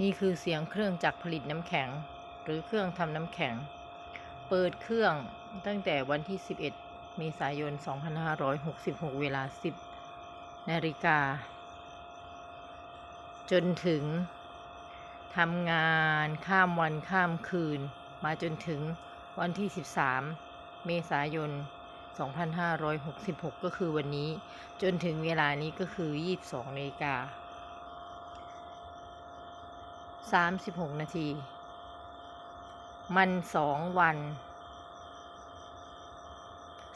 นี่คือเสียงเครื่องจักรผลิตน้ำแข็ง หรือเครื่องทำน้ำแข็ง เปิดเครื่องตั้งแต่วันที่ 11 เมษายน 2566 เวลา 10 นาฬิกา จนถึงทำงานข้ามวันข้ามคืน มาจนถึงวันที่ 13 เมษายน 2566 ก็คือวันนี้จนถึงเวลานี้ก็คือ 22นาฬิกา สามสิบหกนาที มันสองวัน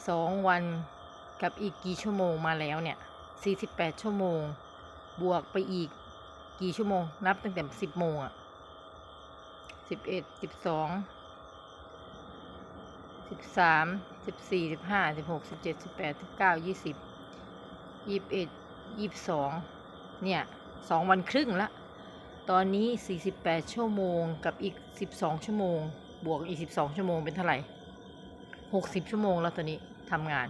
สองวันกับอีกกี่ชั่วโมงมาแล้วเนี่ยสี่สิบแปดชั่วโมง บวกไปอีกกี่ชั่วโมง นับตั้งแต่สิบโมงอะสิบเอ็ดสิบสองสิบสามสิบสี่สิบห้าสิบหกสิบเจ็ดสิบแปดสิบเก้ายี่สิบยี่สิบเอ็ดยี่สิบสองเนี่ยสองวันครึ่งละ ตอนนี้ 48 ชั่วโมงกับอีก 12 ชั่วโมง บวกอีก 12 ชั่วโมงเป็นเท่าไหร่ 60 ชั่วโมงแล้วตอนนี้ทำงาน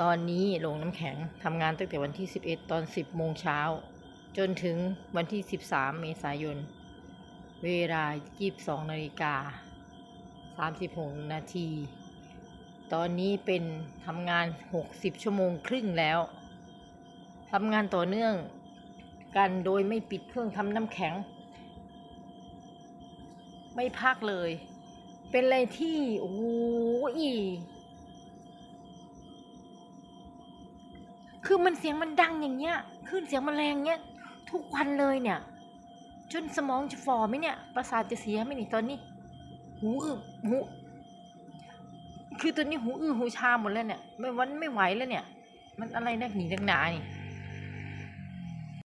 ตอนนี้โรงน้ำแข็งทำงานตั้งแต่วันที่ 11 ตอน 10 โมงเช้า จนถึงวันที่ 13 เมษายน เวลา 22 นาฬิกา 36 นาที ตอนนี้เป็นทำงาน 60 ชั่วโมงครึ่งแล้วทำงานต่อเนื่อง กันโดยไม่ปิดเครื่องทำน้ำแข็ง ไม่พักเลย เป็นอะไรที่โอ้โหคือมันเสียงมันดังอย่างเงี้ยคลื่นเสียงมันแรงเงี้ย ทุกวันเลยเนี่ย จนสมองจะฝ่อไหมเนี่ยประสาทจะเสียไหมนี่ตอนนี้ หูอื้อหูคือตอนนี้หูอื้อหูชาหมดแล้วเนี่ย ไม่วันไม่ไหวแล้วเนี่ย มันอะไรนักหนีนักหนานี่